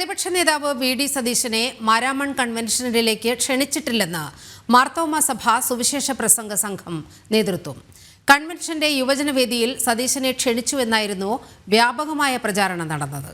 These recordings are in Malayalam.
പ്രതിപക്ഷ നേതാവ് വി ഡി സതീശനെ മാരാമൺ കൺവെൻഷനിലേക്ക് ക്ഷണിച്ചിട്ടില്ലെന്ന് മാർത്തോമ സഭ സുവിശേഷ പ്രസംഗ സംഘം നേതൃത്വം. കൺവെൻഷന്റെ യുവജനവേദിയിൽ സതീശനെ ക്ഷണിച്ചുവെന്നായിരുന്നു വ്യാപകമായ പ്രചാരണം നടന്നത്.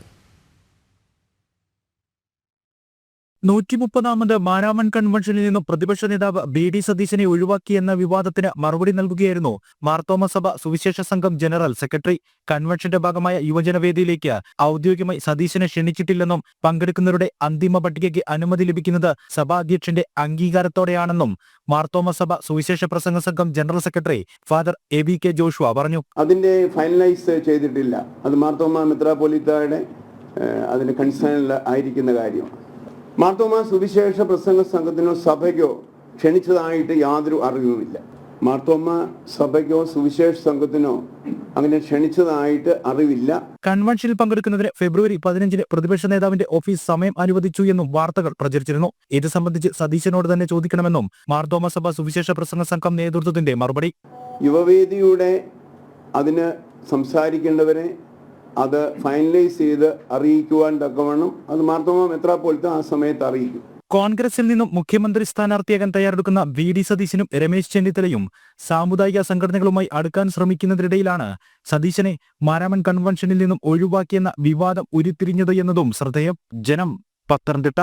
നൂറ്റി മുപ്പതാമത് മാരാമൺ കൺവെൻഷനിൽ നിന്നും പ്രതിപക്ഷ നേതാവ് ബി ഡി സതീശനെ ഒഴിവാക്കിയെന്ന വിവാദത്തിന് മറുപടി നൽകുകയായിരുന്നു മാർത്തോമ സഭ സുവിശേഷ സംഘം ജനറൽ സെക്രട്ടറി. കൺവെൻഷന്റെ ഭാഗമായ യുവജനവേദിയിലേക്ക് ഔദ്യോഗികമായി സതീശനെ ക്ഷണിച്ചിട്ടില്ലെന്നും പങ്കെടുക്കുന്നവരുടെ അന്തിമ പട്ടികയ്ക്ക് അനുമതി ലഭിക്കുന്നത് സഭാധ്യക്ഷന്റെ അംഗീകാരത്തോടെയാണെന്നും മാർത്തോമ സഭ സുവിശേഷ പ്രസംഗ സംഘം general secretary father A V K Joshua പറഞ്ഞു. അതിന്റെ ഫൈനലൈസ് ചെയ്തിട്ടില്ല. അത് മാർത്തോമ മെത്രാപൊലിത്തയുടെ അതിന്റെ കൺസേണിൽ ആയിരിക്കുന്ന കാര്യമാണ് മാർത്തോമ സുവിശേഷ പ്രസംഗ സംഘത്തിനോ സഭയ്ക്കോ ക്ഷണിച്ചതായിട്ട് യാതൊരു അറിവുമില്ല. മാർത്തോമ സഭയ്ക്കോ സുവിശേഷ സംഘത്തിനോ അങ്ങനെ ക്ഷണിച്ചതായിട്ട് അറിവില്ല. കൺവെൻഷനിൽ പങ്കെടുക്കുന്നതിന് ഫെബ്രുവരി പതിനഞ്ചിന് പ്രതിപക്ഷ നേതാവിന്റെ ഓഫീസ് സമയം അനുവദിച്ചു എന്നും വാർത്തകൾ പ്രചരിച്ചിരുന്നു. ഇത് സംബന്ധിച്ച് സതീശനോട് തന്നെ ചോദിക്കണമെന്നും മാർത്തോമ സഭ സുവിശേഷ പ്രസംഗ സംഘം നേതൃത്വത്തിന്റെ മറുപടി. യുവവേദിയുടെ അതിന് സംസാരിക്കേണ്ടവരെ അത് ഫൈനലൈസ് ചെയ്ത് അറിയിക്കുവാൻ തക്കവണ്ണം അത് മാർത്തോമ മെത്രാപ്പോലത്തെ ആ സമയത്ത് അറിയിക്കും. കോൺഗ്രസിൽ നിന്നും മുഖ്യമന്ത്രി സ്ഥാനാർത്ഥിയാകാൻ തയ്യാറെടുക്കുന്ന വി ഡി സതീശനും രമേശ് ചെന്നിത്തലയും സാമുദായിക സംഘടനകളുമായി അടുക്കാൻ ശ്രമിക്കുന്നതിനിടയിലാണ് സതീശനെ മാരാമൻ കൺവെൻഷനിൽ നിന്നും ഒഴിവാക്കിയെന്ന വിവാദം ഉരുത്തിരിഞ്ഞത് എന്നതും ശ്രദ്ധേയം. ജനം പത്തനംതിട്ട